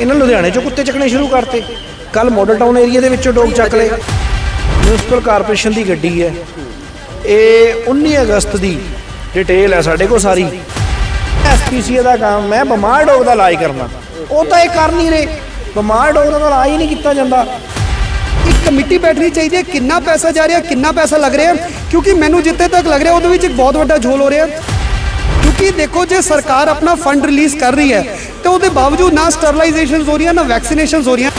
ਇਹਨਾਂ ਲੁਧਿਆਣੇ ਚੋਂ ਕੁੱਤੇ ਚੱਕਣੇ ਸ਼ੁਰੂ ਕਰਤੇ। ਕੱਲ ਮਾਡਲ ਟਾਊਨ ਏਰੀਆ ਦੇ ਵਿੱਚੋਂ ਡੋਗ ਚੱਕ ਲਏ। ਮਿਊਨਿਸਪਲ ਕਾਰਪੋਰੇਸ਼ਨ ਦੀ ਗੱਡੀ ਹੈ। ਇਹ 19 ਅਗਸਤ ਦੀ ਡਿਟੇਲ ਹੈ ਸਾਡੇ ਕੋਲ ਸਾਰੀ। ਐਸਪੀਸੀਏ ਦਾ ਕੰਮ ਹੈ ਬਿਮਾਰ ਡੋਗ ਦਾ ਇਲਾਜ ਕਰਨਾ। ਉਹ ਤਾਂ ਇਹ ਕਰ ਨਹੀਂ ਰਹੇ। ਬਿਮਾਰ ਡੋਗ ਦਾ ਇਲਾਜ ਹੀ ਨਹੀਂ ਕੀਤਾ ਜਾਂਦਾ। ਇੱਕ ਕਮੇਟੀ ਬੈਠਣੀ ਚਾਹੀਦੀ ਹੈ। ਕਿੰਨਾ ਪੈਸਾ ਜਾ ਰਿਹਾ, ਕਿੰਨਾ ਪੈਸਾ ਲੱਗ ਰਿਹਾ। ਕਿਉਂਕਿ ਮੈਨੂੰ ਜਿੱਥੇ ਤੱਕ ਲੱਗ ਰਿਹਾ, ਉਹਦੇ ਵਿੱਚ ਇੱਕ ਬਹੁਤ ਵੱਡਾ ਝੋਲ ਹੋ ਰਿਹਾ। ਕਿਉਂਕਿ ਦੇਖੋ ਜੇ ਸਰਕਾਰ ਆਪਣਾ ਫੰਡ ਰਿਲੀਜ਼ ਕਰ ਰਹੀ ਹੈ ਤੇ ਉਹਦੇ ਬਾਵਜੂਦ ਨਾ ਸਟਰਲਾਈਜੇਸ਼ਨਸ ਹੋ ਰਹੀਆਂ ਨਾ ਵੈਕਸੀਨੇਸ਼ਨਸ ਹੋ ਰਹੀਆਂ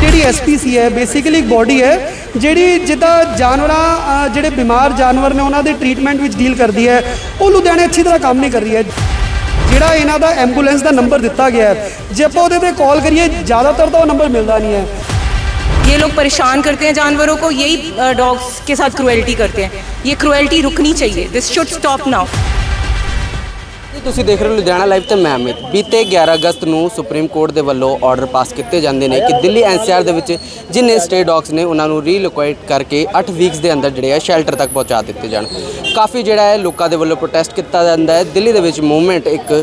ਜਿਹੜੀ ਐਸਪੀਸੀ ਹੈ ਬੇਸਿਕਲੀ ਇੱਕ ਬਾਡੀ ਹੈ ਜਿਹੜੀ ਜਿੱਦਾਂ ਜਾਨਵਰਾਂ ਅਹ, ਜਿਹੜੇ ਬਿਮਾਰ ਜਾਨਵਰ ਨੇ ਉਹਨਾਂ ਦੇ ਟ੍ਰੀਟਮੈਂਟ ਵਿੱਚ ਡੀਲ ਕਰਦੀ ਹੈ ਉਹ ਲੁਧਿਆਣੇ ਅੱਛੀ ਤਰ੍ਹਾਂ ਕੰਮ ਨਹੀਂ ਕਰ ਰਹੀ ਹੈ ਜਿਹੜਾ ਇਹਨਾਂ ਦਾ ਐਂਬੂਲੈਂਸ ਦਾ ਨੰਬਰ ਦਿੱਤਾ ਗਿਆ ਹੈ ਜੇ ਆਪਾਂ ਉਹਦੇ ਤੇ ਕਾਲ ਕਰੀਏ ਜ਼ਿਆਦਾਤਰ ਤਾਂ ਉਹ ਨੰਬਰ ਮਿਲਦਾ ਨਹੀਂ ਹੈ ये लोग परेशान करते हैं जानवरों को यही डॉग्स के साथ क्रुएल्टी करते हैं ये क्रुएल्टी रुकनी चाहिए दिस शुड स्टॉप नाउ ਜੀ, ਤੁਸੀਂ ਦੇਖ ਰਹੇ ਹੋ ਲੁਧਿਆਣਾ ਲਾਈਵ ਤੇ ਮੈਂ ਅਮਿਤ। ਬੀਤੇ 11 ਅਗਸਤ ਨੂੰ ਸੁਪਰੀਮ ਕੋਰਟ ਦੇ ਵੱਲੋਂ ਆਰਡਰ ਪਾਸ ਕੀਤੇ ਜਾਂਦੇ ਨੇ ਕਿ ਦਿੱਲੀ ਐਨਸੀਆਰ ਦੇ ਵਿੱਚ ਜਿੰਨੇ ਸਟੇ ਡੌਗਸ ਨੇ, ਉਹਨਾਂ ਨੂੰ ਰੀਲੋਕੇਟ ਕਰਕੇ 8 ਵੀਕਸ ਦੇ ਅੰਦਰ ਜਿਹੜੇ ਆ ਸ਼ੈਲਟਰ ਤੱਕ ਪਹੁੰਚਾ ਦਿੱਤੇ ਜਾਣ। ਕਾਫੀ ਜਿਹੜਾ ਹੈ ਲੋਕਾਂ ਦੇ ਵੱਲੋਂ ਪ੍ਰੋਟੈਸਟ ਕੀਤਾ ਜਾਂਦਾ ਹੈ। ਦਿੱਲੀ ਦੇ ਵਿੱਚ ਮੂਵਮੈਂਟ ਇੱਕ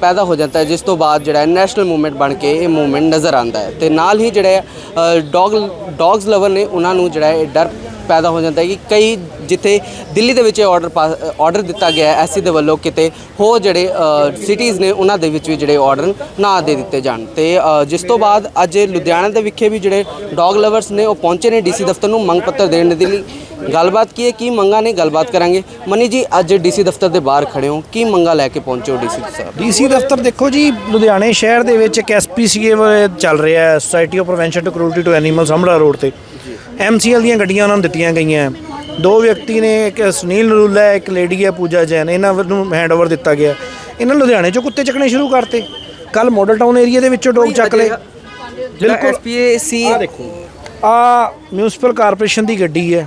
ਪੈਦਾ ਹੋ ਜਾਂਦਾ ਹੈ, ਜਿਸ ਤੋਂ ਬਾਅਦ ਜਿਹੜਾ ਨੈਸ਼ਨਲ ਮੂਵਮੈਂਟ ਬਣ ਕੇ ਇਹ ਮੂਵਮੈਂਟ ਨਜ਼ਰ ਆਉਂਦਾ ਹੈ। ਤੇ ਨਾਲ ਹੀ ਜਿਹੜੇ ਡੌਗ ਡੌਗਸ ਲਵਰ ਨੇ, ਉਹਨਾਂ ਨੂੰ ਜਿਹੜਾ ਇਹ ਡਰ ਪੈਦਾ ਹੋ ਜਾਂਦਾ ਹੈ ਕਿ ਕਈ ਜਿੱਥੇ ਦਿੱਲੀ ਦੇ ਵਿੱਚ ਆਰਡਰ ਆਰਡਰ ਦਿੱਤਾ ਗਿਆ ਹੈ ਐਸਸੀ ਦੇ ਵੱਲੋਂ ਕਿਤੇ ਹੋਰ ਜਿਹੜੇ ਸਿਟੀਜ਼ ਨੇ ਉਹਨਾਂ ਦੇ ਵਿੱਚ ਵੀ ਜਿਹੜੇ ਆਰਡਰ ਨਾ ਦੇ ਦਿੱਤੇ ਜਾਣ। ਤੇ ਜਿਸ ਤੋਂ ਬਾਅਦ ਅੱਜ ਲੁਧਿਆਣਾ ਦੇ ਵਿਖੇ ਵੀ ਜਿਹੜੇ ਡੌਗ ਲਵਰਸ ਨੇ ਉਹ ਪਹੁੰਚੇ ਨੇ ਡੀਸੀ ਦਫ਼ਤਰ ਨੂੰ ਮੰਗ ਪੱਤਰ ਦੇਣ ਦੇ ਲਈ। ਗੱਲਬਾਤ ਕੀ ਹੈ ਕੀ ਮੰਗਾਂ ਨੇ ਗੱਲਬਾਤ ਕਰਾਂਗੇ। ਮਨੀ ਜੀ ਅੱਜ ਡੀਸੀ ਦਫ਼ਤਰ ਦੇ ਬਾਹਰ ਖੜੇ ਹੋ। ਕੀ ਮੰਗਾਂ ਲੈ ਕੇ ਪਹੁੰਚੇ ਹੋ ਡੀਸੀ ਸਾਹਿਬ? ਡੀਸੀ ਦਫ਼ਤਰ ਦੇਖੋ ਜੀ ਲੁਧਿਆਣੇ ਸ਼ਹਿਰ ਦੇ ਵਿੱਚ ਇੱਕ ਐਸਪੀਸੀਏ ਚੱਲ ਰਿਹਾ ਹੈ society of prevention to cruelty to animals ਹਮੜਾ road ਤੇ। ਐਮਸੀਐਲ ਦੀਆਂ ਗੱਡੀਆਂ ਉਹਨਾਂ ਨੂੰ ਦਿੱਤੀਆਂ ਗਈਆਂ ਹੈ। ਦੋ ਵਿਅਕਤੀ ਨੇ ਇੱਕ ਸੁਨੀਲ ਨਰੂਲਾ ਹੈ ਇੱਕ ਲੇਡੀ ਹੈ ਪੂਜਾ ਜੈਨ ਇਹਨਾਂ ਨੂੰ ਹੈਂਡਓਵਰ ਦਿੱਤਾ ਗਿਆ। ਇਹਨਾਂ ਲੁਧਿਆਣੇ ਚੋਂ ਕੁੱਤੇ ਚੱਕਣੇ ਸ਼ੁਰੂ ਕਰਤੇ। ਕੱਲ ਮਾਡਲ ਟਾਊਨ ਏਰੀਆ ਦੇ ਵਿੱਚੋਂ ਡੋਗ ਚੱਕ ਲਏ। ਬਿਲਕੁਲ। ਐਸਪੀਏਸੀ ਆ ਦੇਖੋ। ਆ ਮਿਊਨਿਸਪਲ ਕਾਰਪੋਰੇਸ਼ਨ ਦੀ ਗੱਡੀ ਹੈ।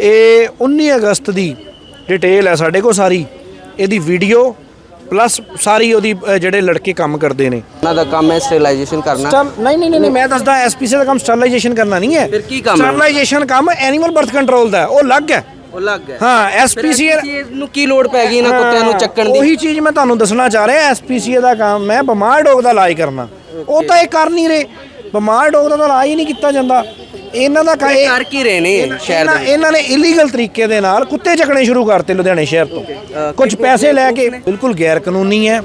ਇਹ 19 ਅਗਸਤ ਦੀ ਡਿਟੇਲ ਹੈ ਸਾਡੇ ਕੋਲ ਸਾਰੀ। ਇਹਦੀ ਵੀਡੀਓ ਪਲੱਸ ਸਾਰੀ ਉਹਦੀ ਅ, ਜਿਹੜੇ ਲੜਕੇ ਕੰਮ ਕਰਦੇ ਨੇ। ਉਹਨਾਂ ਦਾ ਕੰਮ ਹੈ ਸਟੇਲਾਈਜੇਸ਼ਨ ਕਰਨਾ। ਸਟਰ ਨਹੀਂ ਨਹੀਂ ਨਹੀਂ ਮੈਂ ਦੱਸਦਾ ਐਸਪੀਸੀ ਦਾ ਕੰਮ ਸਟਰਲਾਈਜੇਸ਼ਨ ਕਰਨਾ ਨਹੀਂ ਹੈ। ਫਿਰ ਕੀ ਕੰਮ ਹੈ? ਸਟਰਲਾਈਜੇਸ਼ਨ ਕੰਮ ਐਨੀਮਲ ਬਰਥ ਕੰਟਰੋਲ ਦਾ ਹੈ, ਉਹ ਅਲੱਗ ਹੈ। ਉਹ ਲੱਗ ਗਿਆ ਹਾਂ ਐਸਪੀਸੀ ਨੂੰ ਕੀ ਲੋੜ ਪੈ ਗਈ ਇਹਨਾਂ ਕੁੱਤਿਆਂ ਨੂੰ ਚੱਕਣ ਦੀ? ਉਹੀ ਚੀਜ਼ ਮੈਂ ਤੁਹਾਨੂੰ ਦੱਸਣਾ ਚਾਹ ਰਿਹਾ ਐਸਪੀਸੀਏ ਦਾ ਕੰਮ ਹੈ ਬਿਮਾਰ ਡੋਗ ਦਾ ਇਲਾਜ ਕਰਨਾ। ਉਹ ਤਾਂ ਇਹ ਕਰ ਨਹੀਂ ਰਹੇ। ਬਿਮਾਰ ਡੋਗ ਦਾ ਤਾਂ ਇਲਾਜ ਹੀ ਨਹੀਂ ਕੀਤਾ ਜਾਂਦਾ। ਇਹਨਾਂ ਦਾ ਇਹ ਕਰ ਕੀ ਰਹੇ ਨੇ ਸ਼ਹਿਰ ਦੇ ਵਿੱਚ? ਇਹਨਾਂ ਨੇ ਇਲੀਗਲ ਤਰੀਕੇ ਦੇ ਨਾਲ ਕੁੱਤੇ ਚੱਕਣੇ ਸ਼ੁਰੂ ਕਰਤੇ ਲੁਧਿਆਣੇ ਸ਼ਹਿਰ ਤੋਂ। ਕੁਝ ਪੈਸੇ ਲੈ ਕੇ ਬਿਲਕੁਲ ਗੈਰ ਕਾਨੂੰਨੀ ਹੈ।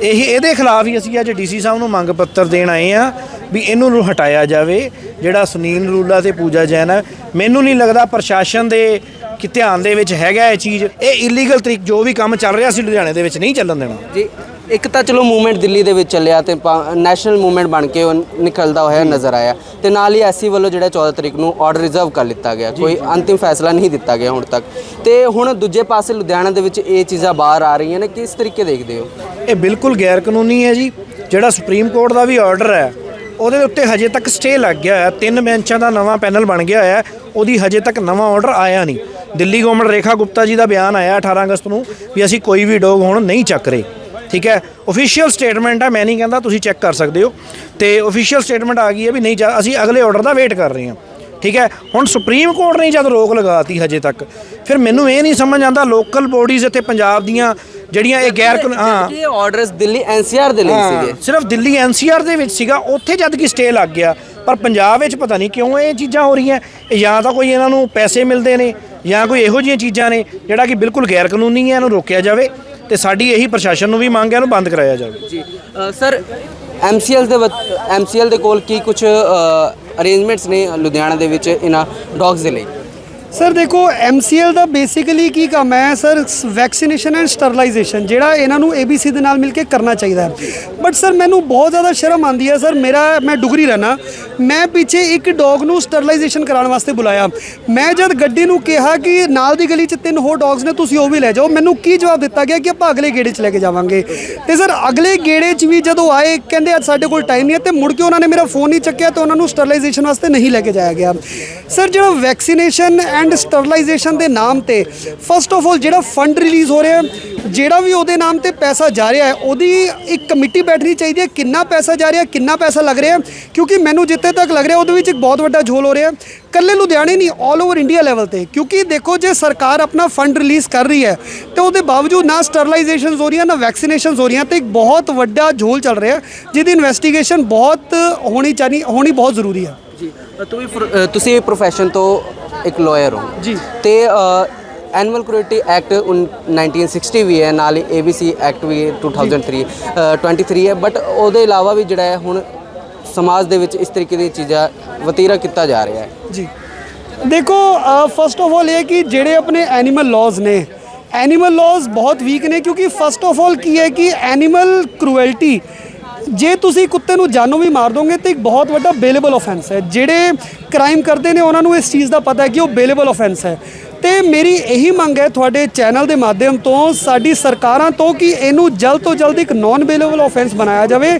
ਇਹ ਇਹਦੇ ਖਿਲਾਫ ਹੀ ਅਸੀਂ ਅੱਜ ਡੀਸੀ ਸਾਹਿਬ ਨੂੰ ਮੰਗ ਪੱਤਰ ਦੇਣ ਆਏ ਆ ਵੀ ਇਹਨੂੰ ਨੂੰ ਹਟਾਇਆ ਜਾਵੇ। ਜਿਹੜਾ ਸੁਨੀਲ ਨਰੂਲਾ ਤੇ ਪੂਜਾ ਜੈਨ ਹੈ ਮੈਨੂੰ ਨਹੀਂ ਲੱਗਦਾ ਪ੍ਰਸ਼ਾਸਨ ਦੇ ਕਿ ਧਿਆਨ ਦੇ ਵਿੱਚ ਹੈਗਾ ਇਹ ਚੀਜ਼। ਇਹ ਇਲੀਗਲ ਤਰੀਕ ਜੋ ਵੀ ਕੰਮ ਚੱਲ ਰਿਹਾ ਸੀ ਲੁਧਿਆਣੇ ਦੇ ਵਿੱਚ ਨਹੀਂ ਚੱਲਣ ਦੇਣਾ। ਜੀ ਇੱਕ ਤਾਂ ਚਲੋ ਮੂਵਮੈਂਟ ਦਿੱਲੀ ਦੇ ਵਿੱਚ ਚੱਲਿਆ ਤੇ ਨੈਸ਼ਨਲ ਮੂਵਮੈਂਟ ਬਣ ਕੇ ਉਹ ਨਿਕਲਦਾ ਹੋਇਆ ਨਜ਼ਰ ਆਇਆ। ਤੇ ਨਾਲ ਹੀ ਐਸਸੀ ਵੱਲੋਂ ਜਿਹੜਾ 14 ਤਰੀਕ ਨੂੰ ਆਰਡਰ ਰਿਜ਼ਰਵ ਕਰ ਲਿੱਤਾ ਗਿਆ। ਕੋਈ ਅੰਤਿਮ ਫੈਸਲਾ ਨਹੀਂ ਦਿੱਤਾ ਗਿਆ ਹੁਣ ਤੱਕ। ਤੇ ਹੁਣ ਦੂਜੇ ਪਾਸੇ ਲੁਧਿਆਣਾ ਦੇ ਵਿੱਚ ਇਹ ਚੀਜ਼ਾਂ ਬਾਹਰ ਆ ਰਹੀਆਂ ਨੇ। ਕਿਸ ਤਰੀਕੇ ਦੇਖਦੇ ਹੋ? ਇਹ ਬਿਲਕੁਲ ਗੈਰ ਕਾਨੂੰਨੀ ਹੈ ਜੀ। ਜਿਹੜਾ ਸੁਪਰੀਮ ਕੋਰਟ ਦਾ ਵੀ ਆਰਡਰ ਹੈ ਉਹਦੇ ਉੱਤੇ ਹਜੇ ਤੱਕ ਸਟੇ ਲੱਗ ਗਿਆ ਹੋਇਆ ਤਿੰਨ ਬੈਂਚਾਂ ਦਾ ਨਵਾਂ ਪੈਨਲ ਬਣ ਗਿਆ ਹੋਇਆ ਉਹਦੀ ਹਜੇ ਤੱਕ ਨਵਾਂ ਆਰਡਰ ਆਇਆ ਨਹੀਂ। ਦਿੱਲੀ ਗਵਰਨਮੈਂਟ ਰੇਖਾ ਗੁਪਤਾ ਜੀ ਦਾ ਬਿਆਨ ਆਇਆ 18 ਅਗਸਤ ਨੂੰ ਵੀ ਅਸੀਂ ਕੋਈ ਵੀ ਡੋਗ ਹੁਣ ਨਹੀਂ ਚੱਕ ਰਹੇ। ਠੀਕ ਹੈ? ਅਫੀਸ਼ੀਅਲ ਸਟੇਟਮੈਂਟ ਹੈ ਮੈਂ ਨਹੀਂ ਕਹਿੰਦਾ ਤੁਸੀਂ ਚੈੱਕ ਕਰ ਸਕਦੇ ਹੋ। ਤੇ ਅਫੀਸ਼ੀਅਲ ਸਟੇਟਮੈਂਟ ਆ ਗਈ ਹੈ ਵੀ ਨਹੀਂ ਜਾ- ਅਸੀਂ ਅਗਲੇ ਆਰਡਰ ਦਾ ਵੇਟ ਕਰ ਰਹੇ ਹਾਂ। ਠੀਕ ਹੈ? ਹੁਣ ਸੁਪਰੀਮ ਕੋਰਟ ਨੇ ਜਦ ਰੋਕ ਲਗਾਤੀ ਹਜੇ ਤੱਕ ਫਿਰ ਮੈਨੂੰ ਇਹ ਨਹੀਂ ਸਮਝ ਆਉਂਦਾ ਲੋਕਲ ਬੋਡੀਜ਼ ਇੱਥੇ ਪੰਜਾਬ ਦੀਆਂ ਜਿਹੜੀਆਂ ਇਹ ਗੈਰ ਕਾਨੂੰਨ- ਹਾਂ। ਇਹ ਆਰਡਰਸ ਦਿੱਲੀ ਐਨਸੀਆਰ ਦੇ ਲਈ ਸੀਗੇ। ਸਿਰਫ ਦਿੱਲੀ ਐਨਸੀਆਰ ਦੇ ਵਿੱਚ ਸੀਗਾ ਉੱਥੇ ਜਦ ਕਿ ਸਟੇ ਲੱਗ ਗਿਆ। ਪਰ ਪੰਜਾਬ ਵਿੱਚ ਪਤਾ ਨਹੀਂ ਕਿਉਂ ਇਹ ਚੀਜ਼ਾਂ ਹੋ ਰਹੀਆਂ। ਇਹ ਜਾਂ ਤਾਂ ਕੋਈ ਇਹਨਾਂ ਨੂੰ ਪੈਸੇ ਮਿਲਦੇ ਨੇ ਜਾਂ ਕੋਈ ਇਹੋ ਜਿਹੀਆਂ ਚੀਜ਼ਾਂ ਨੇ ਜਿਹੜਾ ਕਿ ਬਿਲਕੁਲ ਗੈਰ ਕਾਨੂੰਨੀ ਹੈ ਇਹਨੂੰ ਰੋਕਿਆ ਜਾਵੇ। ਤੇ ਸਾਡੀ ਇਹੀ ਪ੍ਰਸ਼ਾਸਨ ਨੂੰ ਵੀ ਮੰਗ ਹੈ ਇਹਨੂੰ ਬੰਦ ਕਰਾਇਆ ਜਾਵੇ। ਜੀ ਸਰ ਐਮਸੀਐਲ ਦੇ ਐਮਸੀਐਲ ਦੇ ਕੋਲ ਕੀ ਕੁਝ ਅਰੇਂਜਮੈਂਟਸ ਨੇ ਲੁਧਿਆਣਾ ਦੇ ਵਿੱਚ ਇਹਨਾਂ ਡੌਗਸ ਦੇ ਲਈ? ਸਰ ਦੇਖੋ MCL ਦਾ ਬੇਸਿਕਲੀ ਕੀ ਕੰਮ ਹੈ? ਸਰ ਵੈਕਸੀਨੇਸ਼ਨ ਐਂਡ ਸਟਰਲਾਈਜੇਸ਼ਨ ਜਿਹੜਾ ਇਹਨਾਂ ਨੂੰ ABC ਦੇ ਨਾਲ ਮਿਲ ਕੇ ਕਰਨਾ ਚਾਹੀਦਾ ਹੈ। ਬਟ ਸਰ ਮੈਨੂੰ ਬਹੁਤ ਜ਼ਿਆਦਾ ਸ਼ਰਮ ਆਉਂਦੀ ਹੈ ਸਰ ਮੇਰਾ, ਮੈਂ ਡੁਗਰੀ ਰਹਿਣਾ ਮੈਂ ਪਿੱਛੇ ਇੱਕ ਡੌਗ ਨੂੰ ਸਟਰਲਾਈਜੇਸ਼ਨ ਕਰਾਉਣ ਵਾਸਤੇ ਬੁਲਾਇਆ। ਮੈਂ ਜਦ ਗੱਡੀ ਨੂੰ ਕਿਹਾ ਕਿ ਨਾਲ ਦੀ ਗਲੀ 'ਚ ਤਿੰਨ ਹੋਰ ਡੌਗਸ ਨੇ, ਤੁਸੀਂ ਉਹ ਵੀ ਲੈ ਜਾਓ। ਮੈਨੂੰ ਕੀ ਜਵਾਬ ਦਿੱਤਾ ਗਿਆ ਕਿ ਆਪਾਂ ਅਗਲੇ ਗੇੜੇ 'ਚ ਲੈ ਕੇ ਜਾਵਾਂਗੇ? ਤੇ ਸਰ ਅਗਲੇ ਗੇੜੇ 'ਚ ਵੀ ਜਦੋਂ ਆਏ, ਕਹਿੰਦੇ ਅੱਜ ਸਾਡੇ ਕੋਲ ਟਾਈਮ ਨਹੀਂ ਹੈ, ਤੇ ਮੁੜ ਕੇ ਉਹਨਾਂ ਨੇ ਮੇਰਾ ਫੋਨ ਨਹੀਂ ਚੱਕਿਆ, ਤੇ ਉਹਨਾਂ ਨੂੰ ਸਟਰਲਾਈਜੇਸ਼ਨ ਵਾਸਤੇ ਨਹੀਂ ਲੈ ਕੇ ਜਾਇਆ ਗਿਆ। ਸਰ ਜਿਹੜਾ ਵੈਕਸੀਨੇਸ਼ਨ ਐਂਡ ਸਟਰਲਾਈਜੇਸ਼ਨ ਦੇ ਨਾਮ ਤੇ। ਫਸਟ ਆਫ ਆਲ ਜਿਹੜਾ ਫੰਡ ਰਿਲੀਜ਼ ਹੋ ਰਿਹਾ, ਜਿਹੜਾ ਵੀ ਉਹਦੇ ਨਾਮ ਤੇ ਪੈਸਾ ਜਾ ਰਿਹਾ ਹੈ, ਉਹਦੀ ਇੱਕ ਕਮੇਟੀ ਬੈਠਣੀ ਚਾਹੀਦੀ ਹੈ, ਕਿੰਨਾ ਪੈਸਾ ਜਾ ਰਿਹਾ, ਕਿੰਨਾ ਪੈਸਾ ਲੱਗ ਰਿਹਾ ਕਿਉਂਕਿ ਮੈਨੂੰ ਜਿੱਥੇ ਤੱਕ ਲੱਗ ਰਿਹਾ, ਉਹਦੇ ਵਿੱਚ ਇੱਕ ਬਹੁਤ ਵੱਡਾ ਝੋਲ ਹੋ ਰਿਹਾ ਕੱਲੇ ਲੁਧਿਆਣੇ ਨਹੀਂ 올 ਓਵਰ ਇੰਡੀਆ ਲੈਵਲ ਤੇ। ਕਿਉਂਕਿ ਦੇਖੋ, ਜੇ ਸਰਕਾਰ ਆਪਣਾ ਫੰਡ ਰਿਲੀਜ਼ ਕਰ ਰਹੀ ਹੈ, ਤੇ ਉਹਦੇ ਬਾਵਜੂਦ ਨਾ ਸਟਰਲਾਈਜੇਸ਼ਨਸ ਹੋ ਰਹੀਆਂ ਨਾ ਵੈਕਸੀਨੇਸ਼ਨਸ ਹੋ ਰਹੀਆਂ, ਤੇ ਇੱਕ ਬਹੁਤ ਵੱਡਾ ਝੋਲ ਚੱਲ ਰਿਹਾ ਜਿਹਦੀ ਇਨਵੈਸਟੀਗੇਸ਼ਨ ਬਹੁਤ ਹੋਣੀ ਚਾਹੀਦੀ, ਹੋਣੀ ਬਹੁਤ ਜ਼ਰੂਰੀ ਹੈ। ਜੀ। ਤੁਸੀਂ ਤੁਸੀਂ ਪ੍ਰੋਫੈਸ਼ਨ ਤੋਂ ਇੱਕ ਲਾਇਰ ਹੋ। ਜੀ। ਤੇ ਐਨੂਅਲ ਕ੍ਰੂਇਲਟੀ ਐਕਟ 1960 ਵੀ ਹੈ ਨਾਲ ਹੀ ABC ਐਕਟ ਵੀ 2003 ਅ, 23 ਹੈ। ਬਟ ਉਹਦੇ ਇਲਾਵਾ ਵੀ ਜਿਹੜਾ ਹੈ ਹੁਣ ਸਮਾਜ ਦੇ ਵਿੱਚ ਇਸ ਤਰੀਕੇ ਦੀ ਚੀਜ਼ਾਂ ਵਤੀਰਾ ਕੀਤਾ ਜਾ ਰਿਹਾ ਹੈ। ਜੀ। ਦੇਖੋ ਫਸਟ ਆਫ ਆਲ ਇਹ ਕਿ ਜਿਹੜੇ ਆਪਣੇ ਐਨੀਮਲ ਲਾਜ਼ ਨੇ ਐਨੀਮਲ ਲਾਜ਼ ਬਹੁਤ ਵੀਕ ਨੇ ਕਿਉਂਕਿ ਫਸਟ ਆਫ ਆਲ ਕੀ ਹੈ ਕਿ ਐਨੀਮਲ ਕ੍ਰੂਐਲਟੀ ਜੇ ਤੁਸੀਂ ਕੁੱਤੇ ਨੂੰ ਜਾਨੋਂ ਵੀ ਮਾਰ ਦੋਗੇ ਤੇ ਇੱਕ ਬਹੁਤ ਵੱਡਾ ਬੇਲੇਬਲ ਆਫੈਂਸ ਹੈ। ਜਿਹੜੇ ਕ੍ਰਾਈਮ ਕਰਦੇ ਨੇ, ਉਹਨਾਂ ਨੂੰ ਇਸ ਚੀਜ਼ ਦਾ ਪਤਾ ਹੈ ਕਿ ਉਹ ਬੇਲੇਬਲ ਆਫੈਂਸ ਹੈ। ਤੇ ਮੇਰੀ ਇਹੀ ਮੰਗ ਹੈ ਤੁਹਾਡੇ ਚੈਨਲ ਦੇ ਮਾਧਿਅਮ ਤੋਂ, ਸਾਡੀ ਸਰਕਾਰਾਂ ਤੋਂ ਕਿ ਇਹਨੂੰ ਜਲਦ ਤੋਂ ਜਲਦ ਇੱਕ ਨਾਨ ਬੇਲੇਬਲ ਆਫੈਂਸ ਬਣਾਇਆ ਜਾਵੇ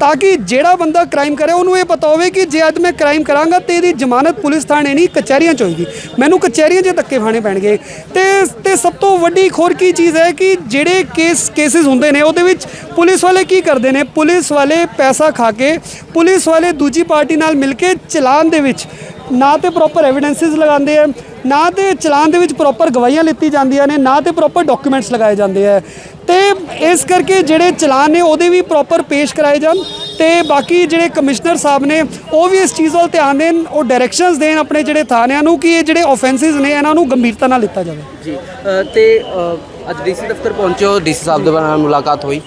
ਤਾਂ ਕਿ ਜਿਹੜਾ ਬੰਦਾ ਕ੍ਰਾਈਮ ਕਰੇ, ਉਹਨੂੰ ਇਹ ਪਤਾ ਹੋਵੇ ਕਿ ਜੇ ਅੱਜ ਮੈਂ ਕ੍ਰਾਈਮ ਕਰਾਂਗਾ ਤੇ ਇਹਦੀ ਜ਼ਮਾਨਤ ਪੁਲਿਸ ਥਾਣੇ ਨਹੀਂ, ਕਚਹਿਰੀਆਂ 'ਚ ਹੋਏਗੀ। ਮੈਨੂੰ ਕਚਹਿਰੀਆਂ 'ਚ ਧੱਕੇ ਖਾਣੇ ਪੈਣਗੇ। ਤੇ ਤੇ ਸਭ ਤੋਂ ਵੱਡੀ ਖੋਰ ਕੀ ਚੀਜ਼ ਹੈ ਕਿ ਜਿਹੜੇ ਕੇਸ, ਕੇਸਿਸ ਹੁੰਦੇ ਨੇ, ਉਹਦੇ ਵਿੱਚ ਪੁਲਿਸ ਵਾਲੇ ਕੀ ਕਰਦੇ ਨੇ? ਪੁਲਿਸ ਵਾਲੇ ਪੈਸਾ ਖਾ ਕੇ, ਪੁਲਿਸ ਵਾਲੇ ਦੂਜੀ ਪਾਰਟੀ ਨਾਲ ਮਿਲ ਕੇ ਚਲਾਨ ਦੇ ਵਿੱਚ ਨਾ ਤੇ ਪ੍ਰੋਪਰ ਐਵੀਡੈਂਸਿਸ ਲਗਾਉਂਦੇ ਆ, ਨਾ ਤੇ ਚਲਾਨ ਦੇ ਵਿੱਚ ਪ੍ਰੋਪਰ ਗਵਾਹੀਆਂ ਲਿੱਤੀ ਜਾਂਦੀਆਂ ਨੇ, ਨਾ ਤੇ ਪ੍ਰੋਪਰ ਡਾਕੂਮੈਂਟਸ ਲਗਾਏ ਜਾਂਦੇ ਆ। ਤੇ ਇਸ ਕਰਕੇ ਜਿਹੜੇ ਚਲਾਨ ਨੇ ਉਹਦੇ ਵੀ ਪ੍ਰੋਪਰ ਪੇਸ਼ ਕਰਾਏ ਜਾਣ ਤੇ ਬਾਕੀ ਜਿਹੜੇ ਕਮਿਸ਼ਨਰ ਸਾਹਿਬ ਨੇ, ਉਹ ਵੀ ਇਸ ਚੀਜ਼ ਵੱਲ ਧਿਆਨ ਦੇਣ, ਉਹ ਡਾਇਰੈਕਸ਼ਨਸ ਦੇਣ ਆਪਣੇ ਜਿਹੜੇ ਥਾਣਿਆਂ ਨੂੰ ਕਿ ਇਹ ਜਿਹੜੇ ਆਫੈਂਸਿਸ ਨੇ, ਇਹਨਾਂ ਨੂੰ ਗੰਭੀਰਤਾ ਨਾਲ ਲਿੱਤਾ ਜਾਵੇ। ਜੀ ਤੇ ਅੱਜ ਡੀਸੀ ਦਫ਼ਤਰ ਪਹੁੰਚੋ ਡੀਸੀ ਸਾਹਿਬ ਦੇ ਨਾਲ ਮੁਲਾਕਾਤ ਹੋਈ।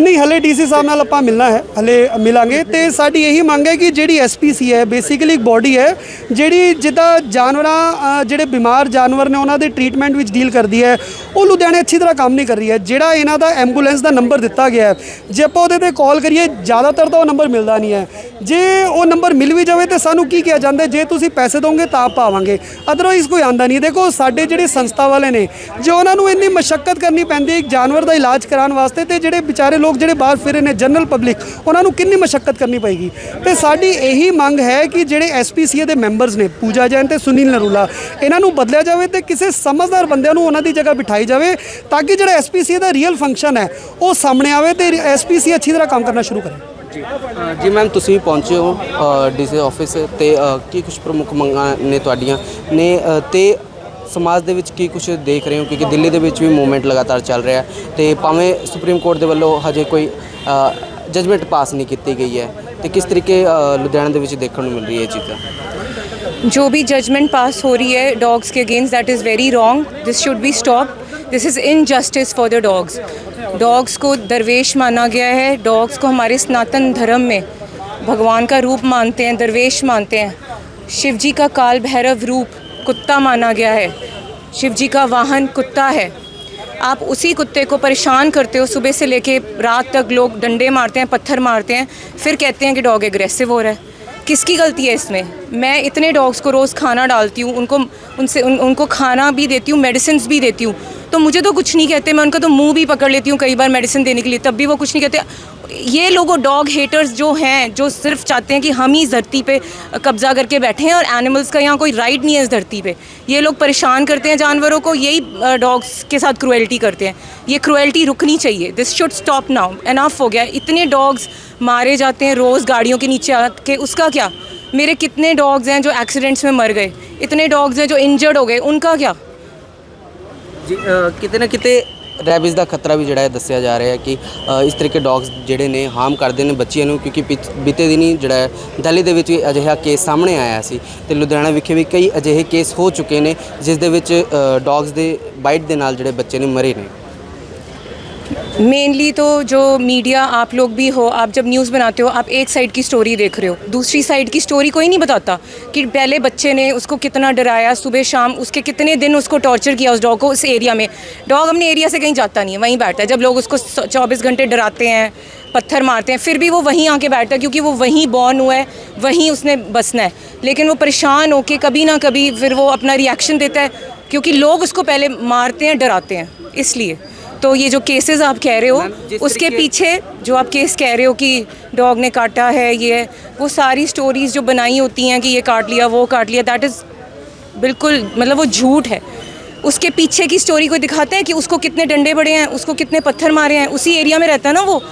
ਨਹੀਂ, ਹਲੇ ਡੀਸੀ ਸਾਹਿਬ ਨਾਲ ਆਪਾਂ ਮਿਲਣਾ ਹੈ, ਹਲੇ ਮਿਲਾਂਗੇ। ਤੇ ਸਾਡੀ ਇਹੀ ਮੰਗ ਹੈ ਕਿ ਜਿਹੜੀ ਐਸਪੀਸੀ ਹੈ ਬੇਸਿਕਲੀ ਇੱਕ ਬਾਡੀ ਹੈ, ਜਿਹੜੀ ਜਿੱਦਾਂ ਜਾਨਵਰਾਂ ਜਿਹੜੇ ਬਿਮਾਰ ਜਾਨਵਰ ਨੇ, ਉਹਨਾਂ ਦੇ ਟ੍ਰੀਟਮੈਂਟ ਵਿੱਚ ਡੀਲ ਕਰਦੀ ਹੈ, ਉਹ ਲੁਧਿਆਣੇ ਅੱਛੀ ਤਰ੍ਹਾਂ ਕੰਮ ਨਹੀਂ ਕਰ ਰਹੀ ਹੈ। ਜਿਹੜਾ ਇਹਨਾਂ ਦਾ ਐਂਬੂਲੈਂਸ ਦਾ ਨੰਬਰ ਦਿੱਤਾ ਗਿਆ ਹੈ, ਜੇ ਆਪਾਂ ਉਹਦੇ ਤੇ ਕਾਲ ਕਰੀਏ, ਜ਼ਿਆਦਾਤਰ ਤਾਂ ਉਹ ਨੰਬਰ ਮਿਲਦਾ ਨਹੀਂ ਹੈ। ਜੇ ਉਹ ਨੰਬਰ ਮਿਲ ਵੀ ਜਾਵੇ, ਤੇ ਸਾਨੂੰ ਕੀ ਕਿਹਾ ਜਾਂਦਾ ਜੇ ਤੁਸੀਂ ਪੈਸੇ ਦੋਗੇ, ਤਾਂ ਆਪਾਂ ਆਵਾਂਗੇ ਅਦਰਵਾਈਜ਼ ਕੋਈ ਆਂਦਾ ਨਹੀਂ ਦੇਖੋ, ਸਾਡੇ ਜਿਹੜੇ ਸੰਸਥਾ ਵਾਲੇ ਨੇ, ਜੇ ਉਹਨਾਂ ਨੂੰ ਇੰਨੀ ਮਸ਼ੱਕਤ ਕਰਨੀ ਪੈਂਦੀ ਹੈ ਇੱਕ ਜਾਨਵਰ ਦਾ ਇਲਾਜ ਕਰਾਉਣ ਵਾਸਤੇ, ਤੇ ਜਿਹੜੇ ਵਿਚਾਰੇ ਲੋਕ ਜਿਹੜੇ ਬਾਹਰ ਫਿਰੇ ਨੇ ਜਨਰਲ ਪਬਲਿਕ ਉਹਨਾਂ ਨੂੰ ਕਿੰਨੀ ਮਸ਼ੱਕਤ ਕਰਨੀ ਪਏਗੀ? ਤੇ ਸਾਡੀ ਇਹੀ ਮੰਗ ਹੈ ਕਿ ਜਿਹੜੇ ਐਸਪੀਸੀਏ ਦੇ ਮੈਂਬਰਸ ਨੇ ਪੂਜਾ ਜੈਨ ਤੇ ਸੁਨੀਲ ਨਰੂਲਾ ਇਹਨਾਂ ਨੂੰ ਬਦਲਿਆ ਜਾਵੇ ਤੇ ਕਿਸੇ ਸਮਝਦਾਰ ਬੰਦਿਆਂ ਨੂੰ ਉਹਨਾਂ ਦੀ ਜਗ੍ਹਾ ਬਿਠਾਈ ਜਾਵੇ ਤਾਂ ਕਿ ਜਿਹੜਾ ਐਸਪੀਸੀਏ ਦਾ ਰੀਅਲ ਫੰਕਸ਼ਨ ਹੈ ਉਹ ਸਾਹਮਣੇ ਆਵੇ ਤੇ ਐਸਪੀਸੀ ਅੱਛੀ ਤਰ੍ਹਾਂ ਕੰਮ ਕਰਨਾ ਸ਼ੁਰੂ ਕਰੇ। ਜੀ ਮੈਮ ਤੁਸੀਂ ਪਹੁੰਚੇ ਹੋ ਡੀਸੀ ਆਫਿਸ ਤੇ ਕੀ ਕੁਝ ਪ੍ਰਮੁੱਖ ਮੰਗਾਂ ਨੇ ਤੁਹਾਡੀਆਂ? ਨੇ ਅ, ਤੇ ਸਮਾਜ ਦੇ ਵਿੱਚ ਕੀ ਕੁਝ ਦੇਖ ਰਹੇ ਹੋ ਕਿਉਂਕਿ ਦਿੱਲੀ ਦੇ ਵਿੱਚ ਵੀ ਮੂਵਮੈਂਟ ਲਗਾਤਾਰ ਚੱਲ ਰਿਹਾ ਹੈ ਤੇ ਭਾਵੇਂ ਸੁਪਰੀਮ ਕੋਰਟ ਦੇ ਵੱਲੋਂ ਹਜੇ ਕੋਈ ਜਜਮੈਂਟ ਪਾਸ ਨਹੀਂ ਕੀਤੀ ਗਈ ਹੈ ਤੇ ਕਿਸ ਤਰੀਕੇ ਅ, ਲੁਧਿਆਣਾ ਦੇ ਵਿੱਚ ਦੇਖਣ ਨੂੰ ਮਿਲ ਰਹੀ ਹੈ ਇਹ ਚੀਜ਼ਾਂ जो भी जजमेंट पास हो रही है डॉग्स के against that is very wrong this should be stop this is injustice for the dogs dogs को दरवेश माना गया है डॉग्स को हमारे सनातन धर्म में भगवान का रूप मानते हैं दरवेश मानते हैं शिव जी का काल भैरव रूप कुत्ता माना गया है। शिव जी का वाहन कुत्ता है। आप उसी कुत्ते को परेशान करते हो। सुबह से लेके रात तक लोग डंडे मारते हैं, पत्थर मारते हैं। फिर कहते हैं कि डॉग एग्रेसिव हो रहा है। किसकी गलती है इसमें? मैं इतने डॉग्स को रोज़ खाना डालती हूँ उनको उनसे उन, उनको खाना भी देती हूँ मेडिसिन भी देती हूँ। तो मुझे तो कुछ नहीं कहते मैं उनका तो मुँह भी पकड़ लेती हूँ कई बार मेडिसिन देने के लिए तब भी वो कुछ नहीं कहते। ये लोगों डॉग हेटर्स जो हैं जो सिर्फ़ चाहते हैं कि हम ही धरती पे कब्जा करके बैठे हैं और एनिमल्स का यहाँ कोई राइट नहीं है इस धरती पे। ये लोग परेशान करते हैं जानवरों को यही डॉग्स के साथ क्रुएल्टी करते हैं। ये क्रुएल्टी रुकनी चाहिए। This should stop now enough हो गया। इतने डॉग्स मारे जाते हैं रोज़ गाड़ियों के नीचे आके उसका क्या मेरे कितने डॉग्स हैं जो एक्सीडेंट्स में मर गए इतने डॉग्स हैं जो इंजर्ड हो गए उनका क्या ਜੀ ਅ, ਕਿਤੇ ਨਾ ਕਿਤੇ ਰੈਬਿਸ ਦਾ ਖਤਰਾ ਵੀ ਜਿਹੜਾ ਹੈ ਦੱਸਿਆ ਜਾ ਰਿਹਾ ਹੈ ਕਿ ਅ, ਇਸ ਤਰੀਕੇ ਡੌਗਸ ਜਿਹੜੇ ਨੇ ਹਾਰਮ ਕਰਦੇ ਨੇ ਬੱਚਿਆਂ ਨੂੰ ਕਿਉਂਕਿ ਪਿਛ- ਬੀਤੇ ਦਿਨੀ ਜਿਹੜਾ ਹੈ ਦਿੱਲੀ ਦੇ ਵਿੱਚ ਵੀ ਅਜਿਹਾ ਕੇਸ ਸਾਹਮਣੇ ਆਇਆ ਸੀ ਤੇ ਲੁਧਿਆਣਾ ਵਿਖੇ ਵੀ ਕਈ ਅਜਿਹੇ ਕੇਸ ਹੋ ਚੁੱਕੇ ਨੇ ਜਿਸ ਦੇ ਵਿੱਚ ਡੌਗਸ ਦੇ ਬਾਈਟ ਦੇ ਨਾਲ ਜਿਹੜੇ ਬੱਚੇ ਨੇ ਮਰੇ ਨੇ मेनली तो जो मीडिया आप लोग भी हो, आप जब न्यूज़ बनाते हो, आप एक साइड की स्टोरी देख रहे हो। दूसरी साइड की स्टोरी कोई नहीं बताता कि पहले बच्चे ने उसको कितना डराया सुबह शाम, उसके कितने दिन उसको टॉर्चर किया उस डॉग को उस एरिया में। डॉग अपने एरिया से कहीं जाता नहीं है, वहीं बैठता है। जब लोग उसको चौबीस घंटे डराते हैं, पत्थर मारते हैं, फिर भी वो वहीं आके बैठता है क्योंकि वो वहीं बॉर्न हुआ है, वहीं उसने बसना है। लेकिन वो परेशान होके कभी ना कभी फिर वो अपना रिएक्शन देता है, क्योंकि लोग उसको पहले मारते हैं, डराते हैं, इसलिए। तो ये जो केसेस आप कह रहे हो उसके पीछे जो आप केस कह रहे हो कि डॉग ने काटा है ये वो सारी स्टोरीज जो बनाई होती हैं कि ये काट लिया वो काट लिया दैट इज़ बिल्कुल मतलब वो झूठ है। उसके पीछे की स्टोरी को दिखाता है कि उसको कितने डंडे पड़े हैं उसको कितने पत्थर मारे हैं? उसी एरिया में रहता है ना वो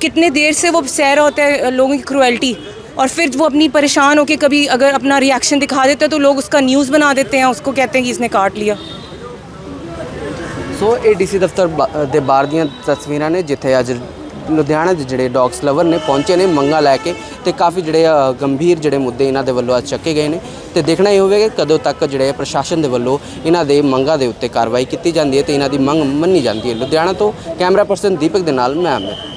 कितने देर से वो सह रहा होता है लोगों की क्रुएल्टी और फिर वो अपनी परेशान होकर कभी अगर अपना रिएक्शन दिखा देते हैं तो लोग उसका न्यूज़ बना देते हैं उसको कहते हैं कि इसने काट लिया। ਸੋ ਇਹ ਡੀਸੀ ਦਫ਼ਤਰ ਬ- ਦੇ ਬਾਹਰ ਦੀਆਂ ਤਸਵੀਰਾਂ ਨੇ, ਜਿੱਥੇ ਅੱਜ ਲੁਧਿਆਣਾ ਦੇ ਜਿਹੜੇ ਡੌਗਸ ਲਵਰ ਨੇ, ਪਹੁੰਚੇ ਨੇ, ਮੰਗਾ ਲੈ ਕੇ ਤੇ ਕਾਫੀ ਜਿਹੜੇ ਗੰਭੀਰ ਜਿਹੜੇ ਮੁੱਦੇ ਇਹਨਾਂ ਦੇ ਵੱਲੋਂ ਅੱਜ ਚੱਕੇ ਗਏ ਨੇ। ਤੇ ਦੇਖਣਾ ਇਹ ਹੋਵੇਗਾ ਕਿ ਕਦੋਂ ਤੱਕ ਜਿਹੜੇ ਪ੍ਰਸ਼ਾਸਨ ਦੇ ਵੱਲੋਂ ਇਹਨਾਂ ਦੇ ਮੰਗਾਂ ਦੇ ਉੱਤੇ ਕਾਰਵਾਈ ਕੀਤੀ ਜਾਂਦੀ ਹੈ ਤੇ ਇਹਨਾਂ ਦੀ ਮੰਗ ਮੰਨੀ ਜਾਂਦੀ ਹੈ। ਲੁਧਿਆਣਾ ਤੋਂ ਕੈਮਰਾ ਪਰਸਨ ਦੀਪਕ ਦੇ ਨਾਲ ਮੈਂ ਅਮਿਤ।